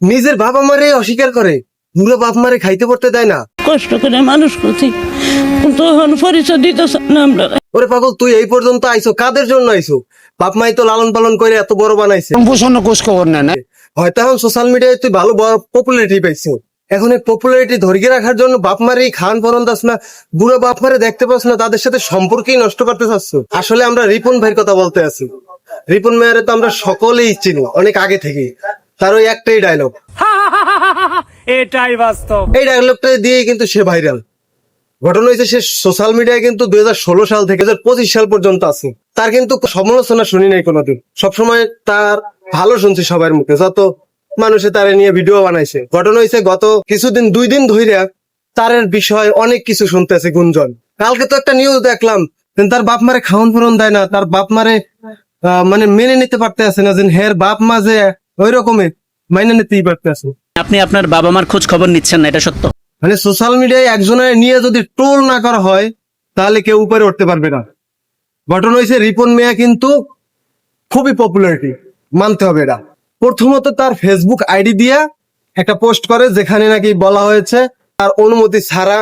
নিজের বাবা মারে অস্বীকার করে। বুড়ো বাপ মারে খাইতে পড়তে দেয় না। কষ্ট করে মানুষ করছি। তখন পরিচয় ওরে পাগল তুই এই পর্যন্ত আইছো কাদের জন্য আইছো? বাপ মাই তো লালন পালন করে এত বড় বানাইছে। সম্পূর্ণ খোঁজ খবর না। হয়তো এখন সোশ্যাল মিডিয়ায় তুই ভালো পপুলারিটি পাইছো। এখন এই পপুলারিটি ধরিয়ে রাখার জন্য বাপ মারে খান পরন দাস না বুড়ো বাপ মারে দেখতে পাস না তাদের সাথে সম্পর্কই নষ্ট করতে চাচ্ছ। আসলে আমরা রিপন ভাইয়ের কথা বলতে আছি। রিপন মেয়ারে তো আমরা সকলেই চিনি অনেক আগে থেকে তার ওই একটাই ডায়লগ এটাই বাস্তব। এই ডায়লগটা দিয়েই কিন্তু সে ভাইরাল ঘটনা হয়েছে সে সোশ্যাল মিডিয়ায় কিন্তু দুই সাল থেকে দুই সাল পর্যন্ত আছে। তার কিন্তু সমালোচনা শুনি নাই কোনোদিন। সবসময় তার ভালো শুনছি সবার মুখে। যত মানুষে তারে নিয়ে ভিডিও বানাইছে। ঘটনা হয়েছে গত কিছুদিন দুই দিন ধরে তার বিষয় অনেক কিছু শুনতেছে গুঞ্জন। কালকে তো একটা নিউজ দেখলাম তার বাপ মারে খাওয়ান ফোরন দেয় না তার বাপ মারে আহ, মানে মেনে নিতে পারতে আছে না যে হের বাপ মা যে ওই রকমের মাইনে নিতেই পারতে আছে আপনি আপনার বাবা মার খোঁজ খবর নিচ্ছেন না এটা সত্য? মানে সোশ্যাল মিডিয়ায় একজনের নিয়ে যদি ট্রোল না করা হয় তাহলে কেউ উপরে উঠতে পারবে না। ঘটনা হয়েছে রিপন মিয়া কিন্তু খুবই পপুলারিটি মানতে হবে এটা। প্রথমত তার ফেসবুক আইডি দিয়ে একটা পোস্ট করে যেখানে নাকি বলা হয়েছে তার অনুমতি ছাড়া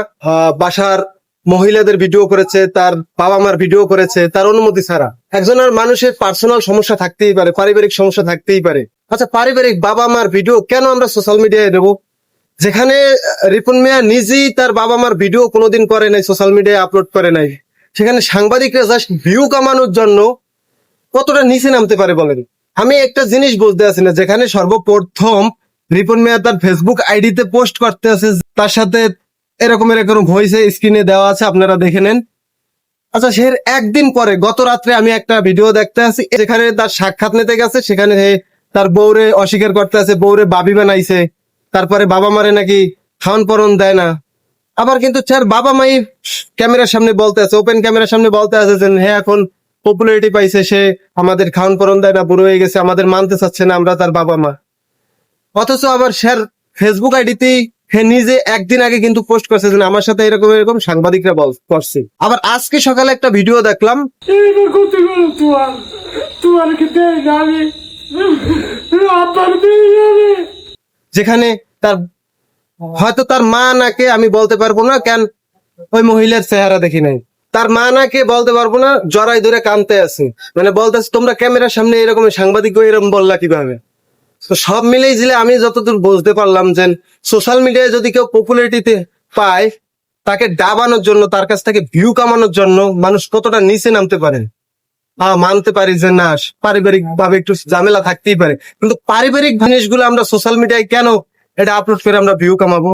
বাসার মহিলাদের ভিডিও করেছে তার বাবা মার ভিডিও করেছে তার অনুমতি ছাড়া। একজনের মানুষের পার্সোনাল সমস্যা থাকতেই পারে পারিবারিক সমস্যা থাকতেই পারে। আচ্ছা পারিবারিক বাবা মার ভিডিও কেন আমরা সোশ্যাল মিডিয়ায় দেবো? যেখানে রিপন মিয়া নিজেই তার বাবা মার ভিডিও কোনোদিন করে নাই সোশ্যাল মিডিয়ায় আপলোড করে নাই। সেখানে সাংবাদিকরা জাস্ট ভিউ কামানোর জন্য কতটা নিচে নামতে পারে বলেন? আমি একটা জিনিস বুঝতে আছি না, যেখানে সর্বপ্রথম রিপন মিয়া তার ফেসবুক আইডিতে পোস্ট করতে আছে, তার সাথে এরকম এরকম ভয়েসে স্ক্রিনে দেওয়া আছে, আপনারা দেখে নেন। আচ্ছা সে একদিন পরে, গত রাত্রে আমি একটা ভিডিও দেখতে আছি যেখানে তার সাক্ষাৎ নিতে গেছে, সেখানে তার বউরে অস্বীকার করতে আছে, বউরে বাবি বানাইছে, তারপরে বাবা মারে নাকি খাওয়ান পরন দেয় না। আবার কিন্তু তার বাবা মাই ক্যামেরার সামনে বলতে আছে ওপেন ক্যামেরার সামনে বলতে আছে যে হ্যাঁ এখন পপুলারিটি পাইছে, সে আমাদের খাওয়ান পরন দেয় না, বুড়ো হয়ে গেছে, আমাদের মানতে চাচ্ছে না, আমরা তার বাবা মা। অথচ আবার স্যার ফেসবুক আইডিতেই সে নিজে একদিন আগে কিন্তু পোস্ট করছে যে, আমার সাথে এরকম এরকম সাংবাদিকরা বল, করছে। আবার আজকে সকালে একটা ভিডিও দেখলাম। তোমার তোমার কি দেয় যেখানে তার হয়তো তার মা নাকে আমি বলতে পারব না, কেন ওই মহিলার চেহারা দেখি নাই। তার মা নাকে বলতে পারব না জড়াই ধরে কানতে আছে। মানে বলতেছে, তোমরা ক্যামেরার সামনে এরকম সাংবাদিক এরকম বললা কীভাবে? তো সব মিলেই দিলে আমি যতদূর বুঝতে পারলাম যে সোশ্যাল মিডিয়ায় যদি কেউ পপুলারিটিতে পায়, তাকে ডাবানোর জন্য, তার কাছ থেকে ভিউ কামানোর জন্য মানুষ কতটা নিচে নামতে পারে। মানতে পারি যে না পারিবারিক ভাবে একটু ঝামেলা থাকতেই পারে। কিন্তু পারিবারিক জিনিসগুলো আমরা সোশ্যাল মিডিয়ায় কেন এটা আপলোড করে আমরা ভিউ কামাবো?